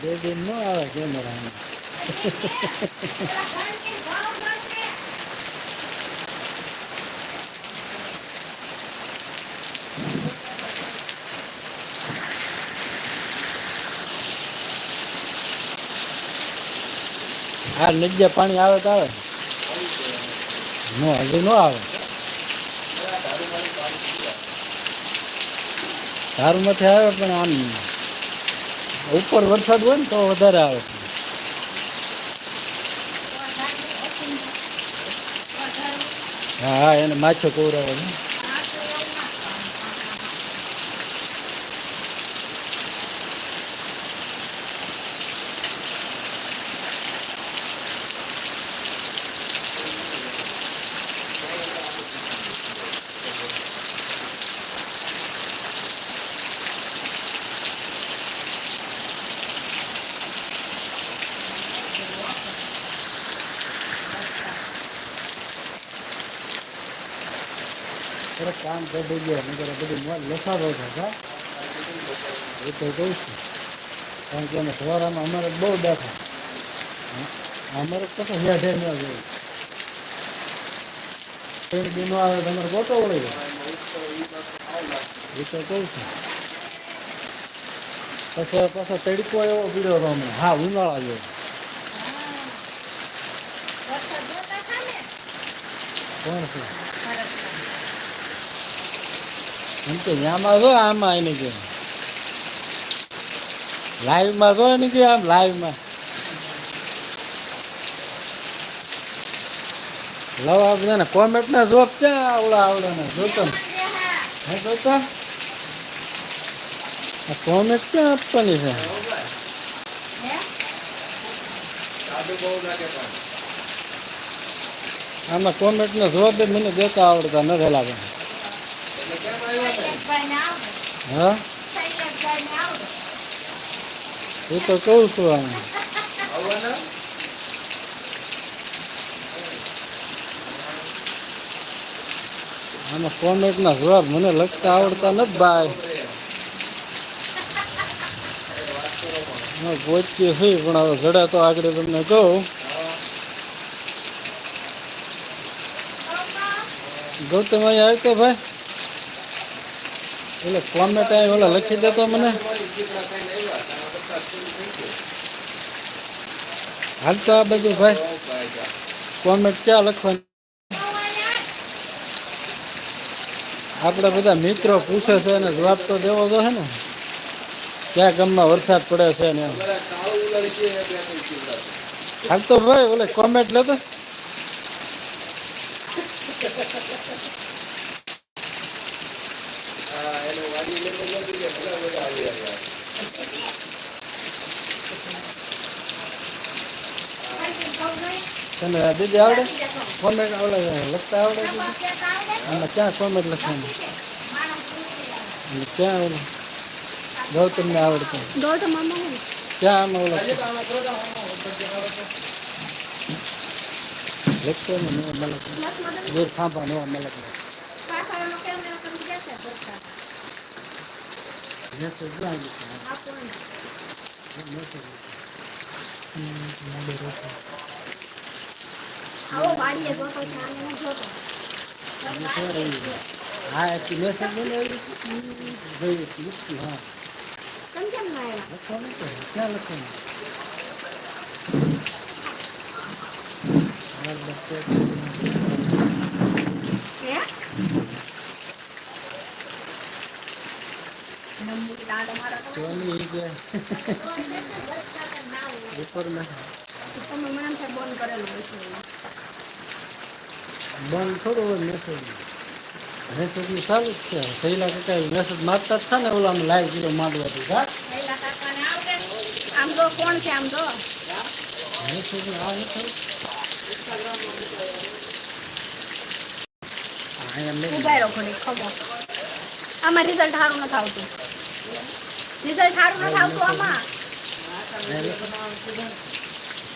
બધી ન આવે કેમેરામાં હા નજ્જા પાણી આવે તો આવે? નો હજી નો આવે. સારું નથી આવે પણ આમ ઉપર વરસાદ હોય ને તો વધારે આવે. હા એને માછો કોવરાવે થોડુંક કામ કરી ગયા. નગર બધું લસાડો હા એ તો કહું છું. કારણ કે અમે સવારામાં અમારે બહુ બેઠા અમારે તો હેઠે ન આવે ત્રણ દિનો આવે તો અમારે ગોટો વળી એ તો કહું છું. પછી પાછો તડકો એવો પીડ્યો હતો હમણાં હા, ઉનાળા જેવો કોણ છે? એમ તો આમાં જો આમાં એને કે. લાઈવમાં જો એને કે આમ લાઈવમાં લવ આ બધાને કોમેન્ટના જોબ ક્યાં આવડા આવડે ને. જોતો? હે કોમેન્ટ ક્યાં આપવાની છે? આમાં કોમેન્ટના જવાબ મને દેતા આવડતા નથી લાગે. હા? એ તો કહું છું આમ. આમાં કોમેન્ટના જવાબ મને લખતા આવડતા નથી ભાઈ. પહોંચીએ છીએ પણ હવે જડે તો આગળ તમને કહું. ગૌતમ અહીં આવ્યો ભાઈ? એટલે કોમેન્ટ અહીં ઓલા લખી દેતો મને. હાલ તો આ બધું ભાઈ. કોમેન્ટ ક્યાં લખવાની? આપણે બધા મિત્રો પૂછે છે અને જવાબ તો દેવો તો છે ને. ક્યાં ગામમાં વરસાદ પડે છે ને હાલ તો ભાઈ, ઓલે કોમેન્ટ લેતો. તને દીદી આવડે? કોમેન્ટ આવડે, લખતા આવડે અને ક્યાં કોમેન્ટ લખવાનું? ક્યાં આવડે? ગૌતમને આવડતું ક્યાં આમાં આવડે લખતો ને મલક. પ્લસ મદદ દૂર થાંભા નો મલક પાછળનો કેમેરો તમે જશે ભરતા મેસેજ ક્યાં લખ્યો? આપો ને મેસેજ આવો વાડીએ જોતો છે આને હું મેસેજ બનાવી હા લખવાનું તો ક્યાં લખવાનું હા, લખે છે. હે નંબર દાડો મારો તો સોની ઈ કે ઉપરમાં તમે મને એમ થાય બંધ થોડું મેસેજ મેસેજ ચાલુ જ છે તો કઈ મેસેજ મારતા જ થાય ને ઓલા લાઈવ જીરો કાકાને આવડે આમ જો કોણ છે આમ જો મેસેજ રિઝલ્ટ સારું નથી આવતું. રિઝલ્ટ સારું નથી આવતું આમાં.